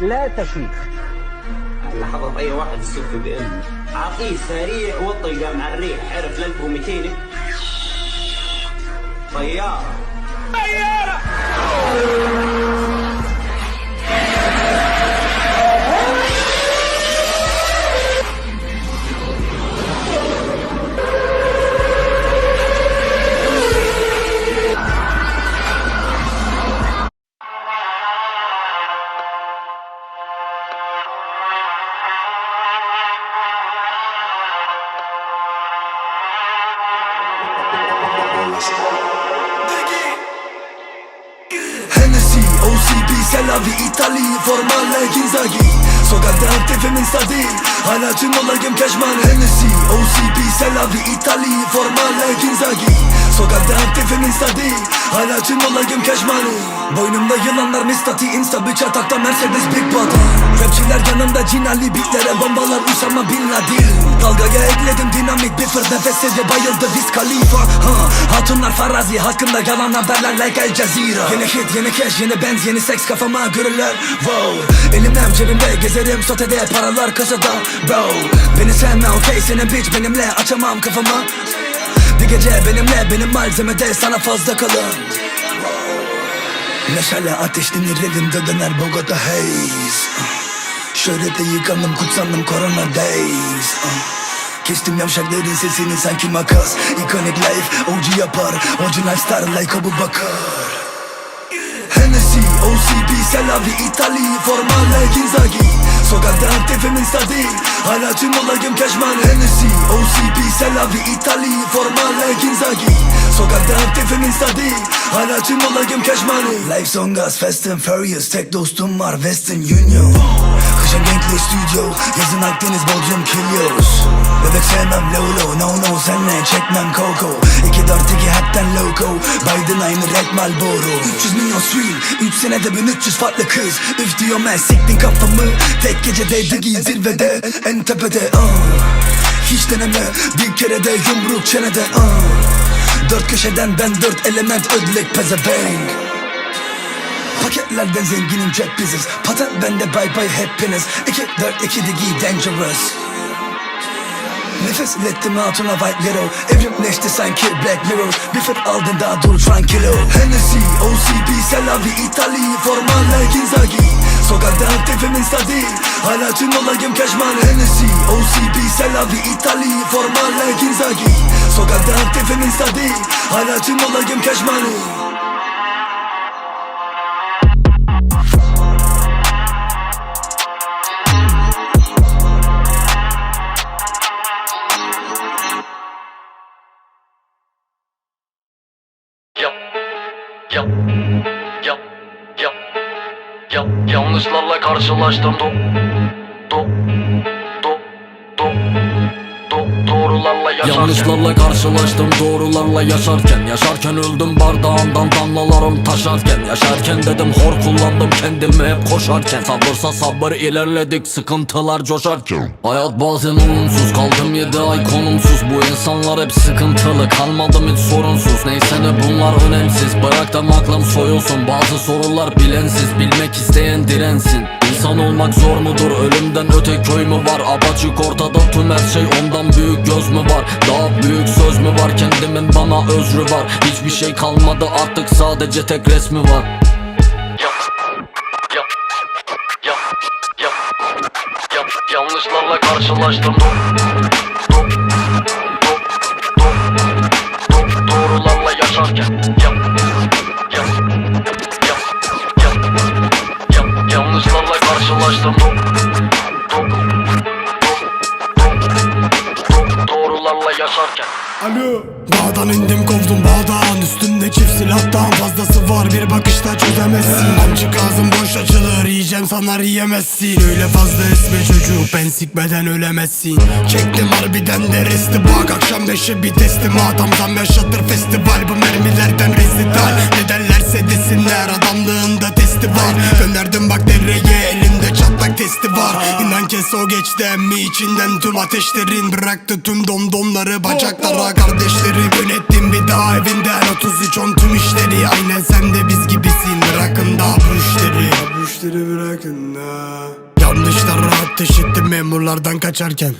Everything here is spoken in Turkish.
لا تشويخ لاحظت أي واحد السلفي بانه عطيه سريع وطيقة مع الريح عرف ل طيارة طياره OCP c'est la vie Italie Formalle Ginzagi Sokakta aktifimin sadi Hala tüm olayım keşman Hennessy OCP c'est la vie Italie Formalle Ginzagi Sokakta aktifimin stadi Hala tüm olayım keşman Boynumda yılanlar mistati Insta bir çatakta Mercedes Big Body. Rapçiler yanımda cinali Bitlere bombalar Usama Bin Laden. Dalgaya ekledim dinamik bir fırt Nefessizce bayıldı Wiz Khalifa. Ha, Hatunlar farazi hakkında yalan haberler like El Jazeera. Yeni hit yeni cash yeni benz yeni seks kafama görürler. Wow. Elimden cebimde gezerim sotede paralar kasada. Bro. Beni sevme okey senin bitch benimle açamam kafamı gece benimle benim malzemede sana fazla kalın. Meşale ateşlenir elimde döner Bogota haze Şöhrete yıkandım kutsandım corona days. Kestim yavşakların sesini sanki makas. Iconic life OG yapar. Orijinal star like Abu Bakar. Hennessy, OCB, Selavi, İtali, Formale, Ginzagi Sokakta aktifimin stadi Hala tüm olayım keşman Hennessy, OCB, Selavi, İtali, Formale, Ginzagi Sokakta aktifimin stadi Hala tüm olayım keşman Life on gas, fast and furious. Tek dostum var Western Union. Kışın Genkley Studio. Yazın Akdeniz Bodrum Kilios. Bebek sevmem Senle çekmem Coco 2-4-2 hepten loco. Biden aynı Red Marlboro. 300 milyon stream 3 senede 1300 farklı kız. Üf diyorum ben siktin kafamı. Tek gecede digi zirvede En tepede uh. Hiç deneme bir kere de yumruk çenede uh. Dört köşeden ben dört element ödlek pezevenk. Paketlerden zenginim cep biziz. Patent bende bay bay hepiniz. 2 4 2 digi dangerous Nefes ilettim hatuna white little Evrimleşti sanki black mirror. Bir fırt aldın daha dur tranquilo. Hennessy, OCB, Selavi, İtali Formale, Ginzagi Sokakta aktifimin stadi Hala tüm olayım keşman Hennessy, OCB, Selavi, İtali Formale, Ginzagi Sokakta aktifimin stadi Hala tüm olayım keşman Yap, yap, yap, yap, yap. Yanlışlarla karşılaştım. Do, do, doğrularla yaşarken. Yanlışlarla karşılaştım doğrularla yaşarken. Yaşarken öldüm bardağımdan damlalarım taşarken. Yaşarken dedim hor kullandım kendimi hep koşarken. Sabırsa sabır ilerledik sıkıntılar coşarken. Hayat bazen olumsuz kaldım yedi ay konumsuz. Bu insanlar hep sıkıntılı kalmadım hiç sorunsuz. Neyse ne bunlar önemsiz Bıraktım aklım soyulsun. Bazı sorular bilensiz Bilmek isteyen dirensin. İnsan olmak zor mudur? Ölümden öte köy mü var? Apaçık ortada tüm her şey ondan büyük göz mü var? Daha büyük söz mü var? Kendimin bana özrü var. Hiçbir şey kalmadı artık sadece tek resmi var. Yanlışlarla karşılaştım Doğrularla yaşarken. Alo. Dağdan indim kovdum bağdan. Üstünde çift silahtan fazlası var. Bir bakışta çözemezsin. Amcık ağzım boş açılır. Yiyeceğim sanar yiyemezsin. Öyle fazla esme çocuk ben sikmeden ölemezsin. Çektim harbiden de resti. Bak akşam beşe bir teslim. Adam zam yaşatır festival. Bu mermilerden rezital. Ne derlerse desinler adamlığında testi var. Gönderdim bak kes o geçti emmi içinden tüm ateşlerin Bıraktı tüm domdomları bacaklara kardeşleri. Yönettim bir daha evinden 33 on tüm işleri. Aynen sen de biz gibisin bırakın daha bu işleri. Bu işleri bırakın ha Yanlışlara ateş ettim memurlardan kaçarken